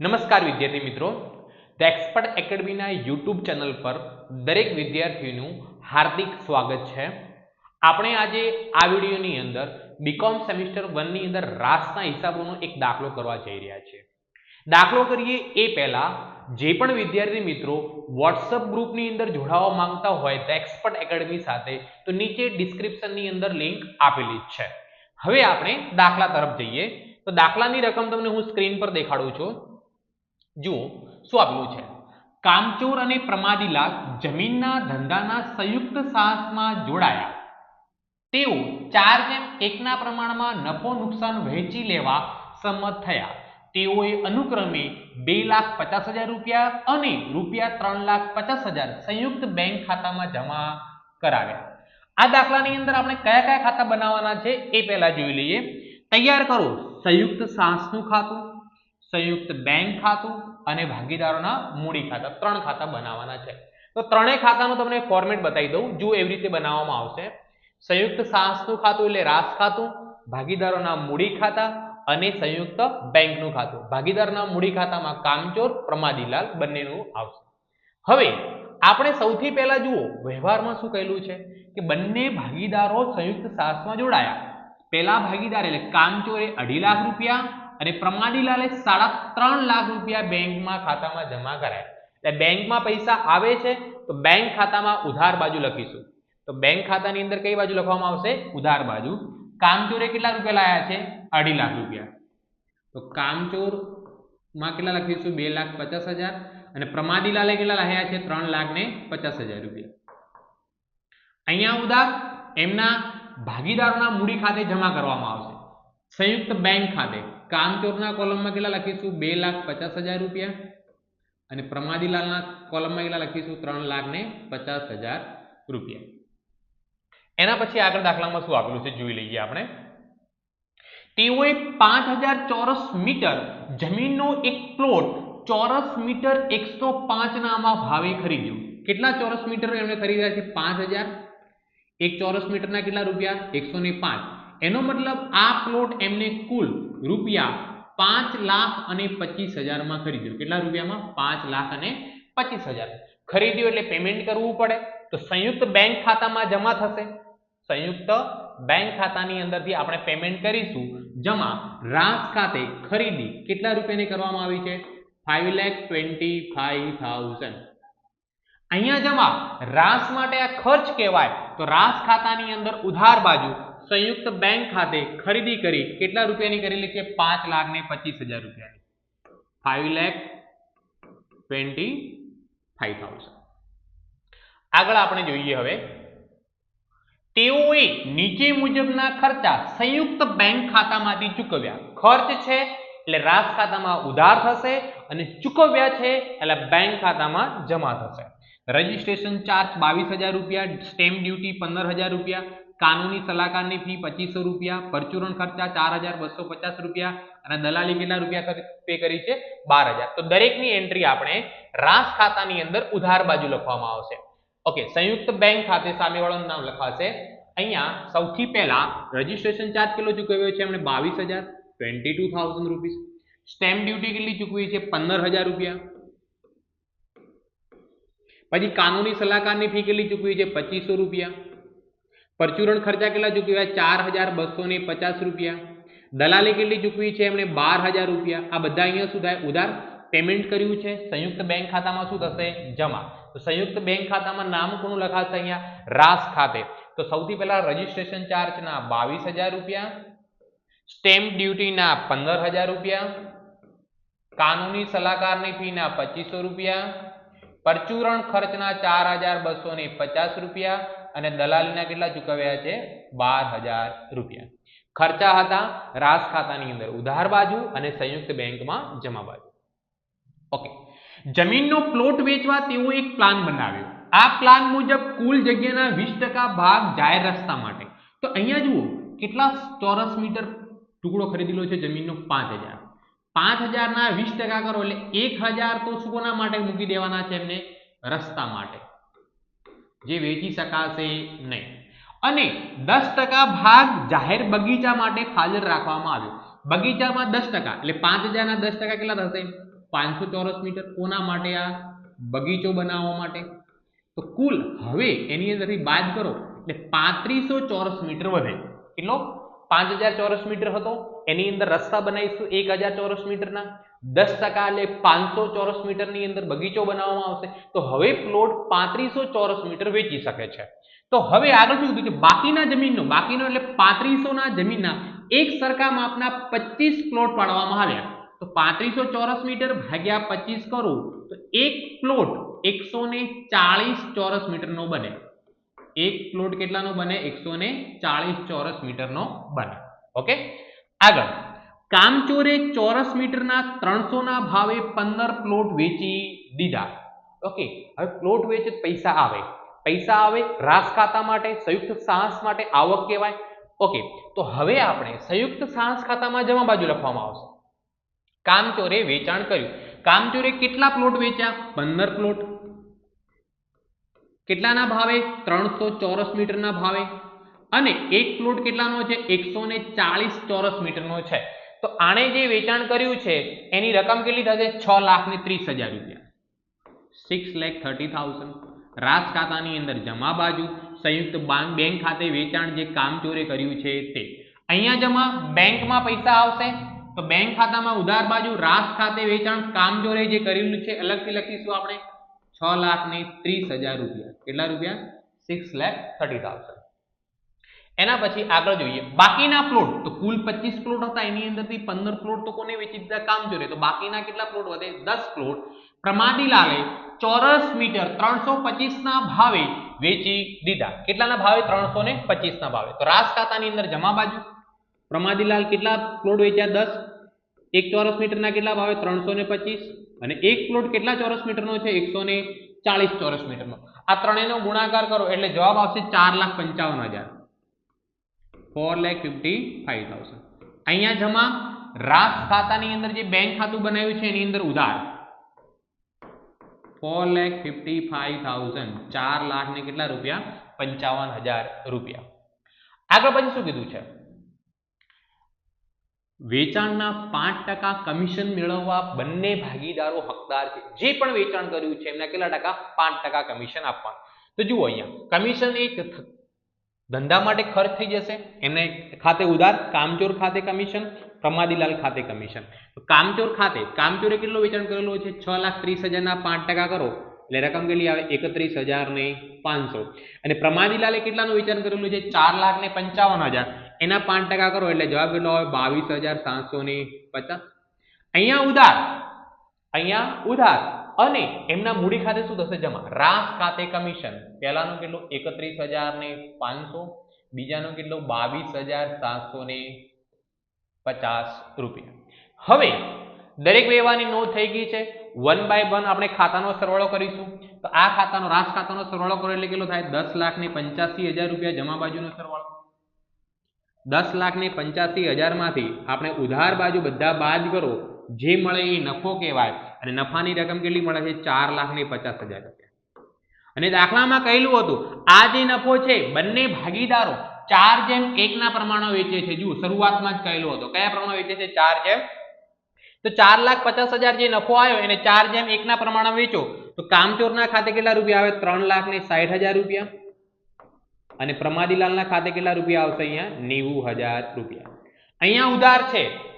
નમસ્કાર વિદ્યાર્થી મિત્રો. ધ એક્સપર્ટ એકેડમીના યુટ્યુબ ચેનલ પર દરેક વિદ્યાર્થીનું હાર્દિક સ્વાગત છે. આપણે આજે આ વિડીયોની અંદર બીકોમ સેમિસ્ટર વનની અંદર રાસના હિસાબોનો એક દાખલો કરવા જઈ રહ્યા છીએ. દાખલો કરીએ એ પહેલાં જે પણ વિદ્યાર્થી મિત્રો વોટ્સઅપ ગ્રુપની અંદર જોડાવા માંગતા હોય ધ એક્સપર્ટ એકેડમી સાથે, તો નીચે ડિસ્ક્રિપ્શનની અંદર લિંક આપેલી જ છે. હવે આપણે દાખલા તરફ જઈએ. તો દાખલાની રકમ તમને હું સ્ક્રીન પર દેખાડું છું. જુઓ, શું આપેલું છે? કામચોર અને પ્રમાદીલાલ જમીનના ધંધાના સંયુક્ત સાહસમાં જોડાયા. તેઓ ચાર જેમ એકના પ્રમાણમાં નફો નુકસાન વહેંચી લેવા સંમત થયા. તેઓએ અનુક્રમે બે લાખ પચાસ હજાર રૂપિયા અને રૂપિયા ત્રણ લાખ પચાસ હજાર સંયુક્ત બેંક ખાતામાં જમા કરાવ્યા. આ દાખલાની અંદર આપણે કયા કયા ખાતા બનાવવાના છે એ પહેલા જોઈ લઈએ. તૈયાર કરો. સંયુક્ત સાહસનું ખાતું સંયુક્ત બેંક ખાતું અને ભાગીદારોના મૂડી ખાતા, ત્રણ ખાતા બનાવવાના છે. તો ત્રણેય ખાતાનું તમને ફોર્મેટ બતાવી દઉં, જો એવી રીતે બનાવવામાં આવશે. સંયુક્ત સાહસનું ખાતું એટલે રાસ ખાતું, ભાગીદારોના મૂડી ખાતા અને સંયુક્ત બેંકનું ખાતું. ભાગીદારના મૂડી ખાતામાં કામચોર, પ્રમાદીલાલ બંનેનું આવશે. હવે, આપણે સૌથી પહેલા જુઓ, વ્યવહારમાં શું કહેલું છે? કે બંને ભાગીદારો સંયુક્ત સાહસમાં જોડાયા. પહેલા ભાગીદાર એટલે કામચોરે અઢી લાખ રૂપિયા અને પ્રમાદીલાલે સાડા ત્રણ લાખ રૂપિયા બેંકમાં ખાતામાં જમા કરાય. એટલે બેંકમાં પૈસા આવે છે, તો બેંક ખાતામાં ઉધાર બાજુ લખીશું. તો બેંક ખાતાની અંદર કઈ બાજુ લખવામાં આવશે? ઉધાર બાજુ. કામચોરે કેટલા રૂપિયા લાયા છે? અઢી લાખ રૂપિયા. તો કામચોરમાં કેટલા લખીશું? બે લાખ પચાસ હજાર. અને પ્રમાદીલાલે કેટલા લાયા છે? ત્રણ લાખ ને પચાસ હજાર રૂપિયા. અહીંયા ઉધાર એમના ભાગીદારોના મૂડી ખાતે જમા કરવામાં આવશે. સંયુક્ત બેંક ખાતે. કામચોરના કોલમમાં કેટલા લખીશું? બે લાખ પચાસ હજાર રૂપિયા. અને પ્રમાદીલાલના કોલમમાં કેટલા લખીશું? ત્રણ લાખ ને પચાસ હજાર રૂપિયા. એના પછી આગળ દાખલામાં શું આપેલું છે? જોઈ લઈએ આપણે. તેઓએ પાંચ હજાર ચોરસ મીટર જમીનનો એક પ્લોટ ચોરસ મીટર એકસો પાંચ નામાં ભાવે ખરીદ્યો. કેટલા ચોરસ મીટર એમણે ખરીદ્યા છે? પાંચ હજાર. એક ચોરસ મીટરના કેટલા રૂપિયા? એકસો ને પાંચ. એનો મતલબ આ પ્લોટ એમને કુલ રૂપિયા પાંચ લાખ અને પચીસ હજારમાં ખરીદ્યો. કેટલા રૂપિયામાં? પાંચ લાખ અને પચીસ હજાર. ખરીદ્યો એટલે પેમેન્ટ કરવું પડે. તો સંયુક્ત બેંક ખાતામાં જમા થશે. સંયુક્ત બેંક ખાતાની અંદરથી આપણે પેમેન્ટ કરીશું. જમા રાસ ખાતે ખરીદી કેટલા રૂપિયાની કરવામાં આવી છે? ફાઈવ લેખ ટ્વેન્ટી ફાઈવ થાઉઝન્ડ અહીંયા જમા રાસ માટે આ ખર્ચ કહેવાય. તો રાસ ખાતાની અંદર ઉધાર બાજુ સંયુક્ત બેંક ખાતે ખરીદી કરી કેટલા રૂપિયાની કરેલી છે? પાંચ લાખ ને પચીસ હજાર રૂપિયાની. ફાઈવ લેખ ટ્વેન્ટી ફાઈવ થાઉઝન્ડ આગળ આપણે જોઈએ હવે. તેઓએ નીચે મુજબના ખર્ચા સંયુક્ત બેંક ખાતામાંથી ચૂકવ્યા. ખર્ચ છે એટલે રાસ ખાતામાં ઉધાર થશે અને ચૂકવ્યા છે એટલે બેંક ખાતામાં જમા થશે. રજીસ્ટ્રેશન ચાર્જ બાવીસ હજાર રૂપિયા સ્ટેમ્પ ડ્યુટી પંદર હજાર રૂપિયા કાનૂની સલાહકારની ફી પચીસો રૂપિયા, પરચુરણ ખર્ચા ચાર હજાર બસો પચાસ રૂપિયા અને દલાલી કેટલા રૂપિયા પે કરી છે? બાર હજાર. તો દરેકની એન્ટ્રી આપણે રાસ ખાતાની અંદર ઉધાર બાજુ લખવામાં આવશે. ઓકે સંયુક્ત બેંક ખાતે સામેવાળાનું નામ લખાશે. અહીંયા સૌથી પહેલા રજીસ્ટ્રેશન ચાર્જ કેટલો ચૂકવ્યો છે? એમણે બાવીસ હજાર. Twenty two thousand rupees stamp duty કેટલી ચૂકવી છે? પંદર હજાર રૂપિયા. પછી કાનૂની સલાહકારની ફી કેટલી ચૂકવી છે? પચીસો રૂપિયા. પરચુરણ ખર્ચા કેટલા ચૂકવ્યા? ચાર હજાર બસો ને પચાસ રૂપિયા. દલાલી કેટલી ચૂકવી છે? એમણે બાર હજાર રૂપિયા. આ બધા અહીંયા શું થાય? ઉધાર પેમેન્ટ કર્યું છે. સંયુક્ત બેંક ખાતામાં શું થશે? જમા. તો સંયુક્ત બેંક ખાતામાં નામ કોનું લખાશે અહીંયા? રાસ ખાતે. તો સૌથી પહેલા રજીસ્ટ્રેશન ચાર્જના બાવીસ હજાર રૂપિયા. સ્ટેમ્પ ડ્યુટીના પંદર હજાર રૂપિયા. કાનૂની સલાહકારની ફીના પચીસો રૂપિયા. પરચુરણ ખર્ચના ચાર હજાર બસો ને પચાસ રૂપિયા અને દલાલીના કેટલા ચૂકવ્યા છે? બાર હજાર રૂપિયા. ખર્ચા હતા રાસ ખાતાની અંદર, ઉધાર બાજુ અને સંયુક્ત બેંકમાં જમા બાજુ. ઓકે જમીનનો પ્લોટ વેચવા તેઓ એક પ્લાન બનાવ્યો. આ પ્લાન મુજબ કુલ જગ્યાના વીસ ટકા ભાગ જાહેર રસ્તા માટે. તો અહીંયા જુઓ, કેટલા ચોરસ મીટર ટુકડો ખરીદેલો છે જમીનનો? પાંચ હજાર. પાંચ હજારના વીસ ટકા કરો એટલે એક હજાર તો કોના માટે મૂકી દેવાના છે એમને રસ્તા માટે. જે વેચી શકાશે નહીં. અને દસ ટકા ભાગ જાહેર બગીચા માટે ફાજલ રાખવામાં આવ્યો. બગીચામાં દસ ટકા, એટલે પાંચ હજારના દસ ટકા કેટલા થશે? પાંચસો ચોરસ મીટર. કોના માટે આ? બગીચો બનાવવા માટે. તો કુલ હવે એની અંદરથી બાદ કરો, એટલે પાંત્રીસો ચોરસ મીટર વધે. કેટલો? પાંચ હજાર ચોરસ મીટર હતો. એની અંદર રસ્તા બનાવીશું એક હજાર ચોરસ મીટરના. દસ ટકા એટલે પાંચસો ચોરસ મીટરની અંદર બગીચો બનાવવામાં આવશે. તો હવે પ્લોટ પાંત્રીસો ચોરસ મીટર વેચી શકે છે. તો હવે આગળ શું કીધું કે બાકીના જમીનનો, બાકીનો એટલે પાંત્રીસોના જમીનના એક સરખા માપના પચીસ પ્લોટ પાડવામાં આવ્યા. તો પાંત્રીસો ચોરસ મીટર ભાગ્યા પચીસ કરું તો એક પ્લોટ એકસો ને ચાલીસ ચોરસ મીટરનો બને. એક પ્લોટ કેટલાનો બને? એકસો ને ચાલીસ ચોરસ મીટરનો બને. ઓકે? આગળ. કામચોરે ચોરસ મીટરના ત્રણસો ના ભાવે પંદર પ્લોટ વેચી દીધા. ઓકે? હવે પ્લોટ વેચે પૈસા આવે. પૈસા આવે, રાસ ખાતા માટે, સંયુક્ત સાહસ માટે આવક કહેવાય. ઓકે? તો હવે આપણે સંયુક્ત સાહસ ખાતામાં જમા બાજુ લખવામાં આવશે. કામચોરે વેચાણ કર્યું. કામચોરે કેટલા પ્લોટ વેચ્યા? પંદર પ્લોટ. કેટલાના ભાવે? ત્રણસો ચોરસ મીટરના ભાવે. અને એક પ્લોટ કેટલાનો છે? એકસો ને ચાલીસ ચોરસ મીટરનો છે. તો આણે જે વેચાણ કર્યું છે, એની રકમ કેટલી થશે? છ લાખ ને ત્રીસ હજાર રૂપિયા. સિક્સ લેખ થર્ટી થાઉઝન્ડ રાસ ખાતાની અંદર જમા બાજુ સંયુક્ત બેંક ખાતે વેચાણ જે કામચોરે કર્યું છે તે. અહીંયા જમા બેંકમાં પૈસા આવશે. તો બેંક ખાતામાં ઉધાર બાજુ રાસ ખાતે વેચાણ કામચોરે જે કરેલું છે, અલગથી લખીશું આપણે. છ લાખ ને ત્રીસ હજાર રૂપિયા. કેટલા રૂપિયા? સિક્સ લેખ થર્ટી થાઉઝન્ડ એના પછી આગળ જોઈએ. બાકીના પ્લોટ તો કુલ પચીસ પ્લોટ હતા, એની અંદરથી પંદર પ્લોટ તો કોને વેચી દીધા? કામ જોડે તો બાકીના કેટલા પ્લોટ વધે દસ પ્લોટ પ્રમાદીલાલે ચોરસ મીટર ત્રણસો ના ભાવે વેચી દીધા. કેટલાના ભાવે? ત્રણસો ને પચીસના ભાવે. તો રાસ ખાતાની અંદર જમા બાજુ. પ્રમાદીલાલ કેટલા પ્લોટ વેચ્યા? દસ. એક ચોરસ મીટરના કેટલા ભાવે? ત્રણસો ને પચીસ. અને એક પ્લોટ કેટલા ચોરસ મીટરનો છે? એકસો ને ચાલીસ ચોરસ મીટરનો. આ ત્રણેયનો ગુણાકાર કરો એટલે જવાબ આવશે ચાર લાખ પંચાવન હજાર. ફોર લેખ ફિફ્ટી ફાઈવ થાઉઝન્ડ અહીંયા જમા રાસ ખાતાની અંદર જે બેંક ખાતું બનાવ્યું છે, એની અંદર ઉધાર. ફોર લેખ ફિફ્ટી ફાઈવ થાઉઝન્ડ ચાર લાખ ને કેટલા રૂપિયા? પંચાવન હજાર રૂપિયા. આગળ પછી શું કીધું છે? વેચાણના પાંચ ટકા કમિશન મેળવવા બંને ભાગીદારો હકદાર છે. જે પણ વેચાણ કર્યું છે, એમના કેટલા ટકા? પાંચ ટકા કમિશન આપવાનું. તો જુઓ અહીંયા, કમિશન એક ધંધા માટે ખર્ચ થઈ જશે. એમને ખાતે ઉધાર કામચોર ખાતે કમિશન પ્રમાદીલાલ ખાતે કમિશન. કામચોર ખાતે, કામચોરે કેટલો વેચાણ કરેલો છે? છ લાખ ત્રીસ હજારના પાંચ ટકા કરો. એટલે રકમ કેટલી આવે? એકત્રીસ હજાર ને પાંચસો. અને પ્રમાદીલાલે કેટલાનું વેચાણ કરેલું છે? ચાર લાખ ને પંચાવન હજાર. એના પાંચ ટકા કરો એટલે જવાબ કેટલો આવે? બાવીસ હજાર સાતસો ને પચાસ. અહીંયા ઉધાર. અહીંયા ઉધાર. અને એમના મૂડી ખાતે શું થશે? જમા. રાસ ખાતે કમિશન. પહેલાનું કેટલો? એકત્રીસ હજાર ને પાંચસો. બીજાનો કેટલો? બાવીસ હજાર સાતસો ને પચાસ રૂપિયા. હવે, દરેક વ્યવહારની નોંધ થઈ ગઈ છે. વન બાય વન આપણે ખાતાનો સરવાળો કરીશું. તો આ ખાતાનો, રાસ ખાતાનો સરવાળો કરો એટલે કેટલો થાય? દસ લાખ ને પંચ્યાસી હજાર રૂપિયા જમા બાજુનો સરવાળો. દસ લાખ ને પંચ્યાસી હજારમાંથી આપણે ઉધાર બાજુ બધા બાદ કરો, જે મળે એ નફો કહેવાય. અને નફાની રકમ કેટલી મળે છે? ચાર લાખ ને પચાસ હજાર અને દાખલામાં કહેલું હતું, આ જે નફો છે, બંને ભાગીદારો ચાર જેમ એકના પ્રમાણમાં વેચે છે. જુઓ, શરૂઆતમાં જ કહેલું હતું. કયા પ્રમાણમાં વેચે છે? ચાર જેમ. તો ચાર લાખ પચાસ હજાર જે નફો આવ્યો, એને ચાર જેમ એકના પ્રમાણમાં વેચો. તો કામચોરના ખાતે કેટલા રૂપિયા આવે? ત્રણ લાખ ને સાઠ હજાર રૂપિયા. અને પ્રમાદીલાલના ખાતે કેટલા રૂપિયા આવશે અહીંયા? નેવું હજાર રૂપિયા. અહીંયા ઉધાર છે.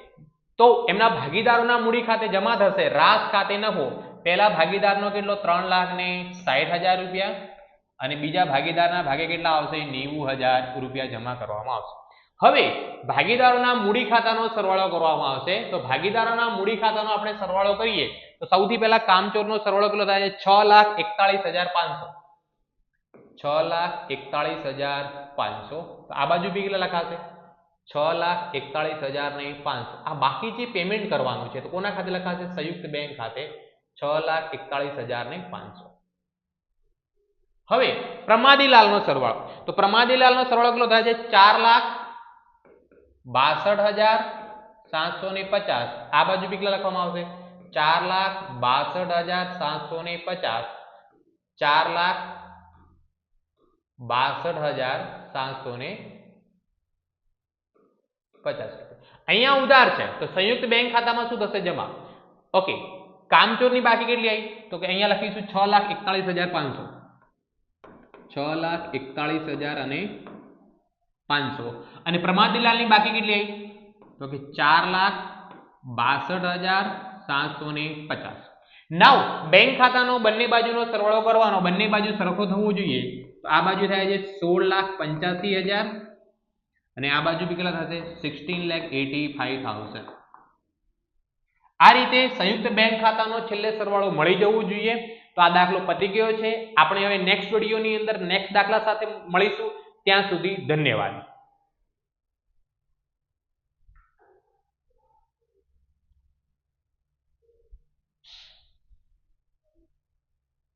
તો એમના ભાગીદારોના મૂડી ખાતે જમા થશે. રાસ ખાતે નફો પહેલા ભાગીદારનો કેટલો? ત્રણ લાખ ને સાઠ હજાર રૂપિયા. અને બીજા ભાગીદારના ભાગે કેટલા આવશે? નેવું હજાર રૂપિયા જમા કરવામાં આવશે. હવે ભાગીદારોના મૂડી ખાતાનો સરવાળો કરવામાં આવશે. તો ભાગીદારોના મૂડી ખાતાનો આપણે સરવાળો કરીએ. તો સૌથી પહેલા કામચોરનો સરવાળો કેટલો થાય છે? છ લાખ એકતાળીસ હજાર પાંચસો. છ લાખ એકતાળીસ હજાર પાંચસો. આ બાજુ બી કેટલા લખાશે? છ લાખ એકતાળીસ હજાર ને પાંચસો. આ બાકી જે પેમેન્ટ કરવાનું છે, તો કોના ખાતે લખાશે? સંયુક્ત બેંક ખાતે. છ લાખ એકતાળીસ હજાર ને પાંચસો. હવે, પ્રમાદીલાલનો સરવાળો. તો પ્રમાદીલાલનો સરવાળો કેટલો થાય છે? ચાર લાખ બાસઠ હજાર સાતસો ને પચાસ. આ બાજુ બી કેટલા લખવામાં આવશે? ચાર લાખ બાસઠ હજાર સાતસો ને પચાસ. ચાર લાખ બાસઠ હજાર સાતસો ને પચાસ અહીંયા ઉધાર છે તો સંયુક્ત બેંક ખાતામાં શું થશે જમા ઓકે કામચોરની બાકી કેટલી આવી તો કે અહીંયા લખીશું છ લાખ એકતાળીસ હજાર પાંચસો। છ લાખ એકતાળીસ હજાર અને પાંચસો। અને પ્રમાતીલાલની બાકી કેટલી આવી તો કે ચાર લાખ બાસઠ હજાર સાતસો ને પચાસ। નાવ બેંક ખાતાનો બંને બાજુનો સરવાળો કરવાનો, બંને બાજુ સરખો થવો જોઈએ તો આ બાજુ થાય છે સોળ લાખ પંચ્યાસી હજાર અને આ બાજુ બી કેટલા થશે? સિક્સટીન લેખ એટી ફાઈવ થાઉઝન્ડ આ રીતે સંયુક્ત બેંક ખાતાનો છેલ્લે સરવાળો મળી જવું જોઈએ. તો આ દાખલો પતી ગયો છે. આપણે હવે નેક્સ્ટ વિડીયોની અંદર નેક્સ્ટ દાખલા સાથે મળીશું. ત્યાં સુધી ધન્યવાદ.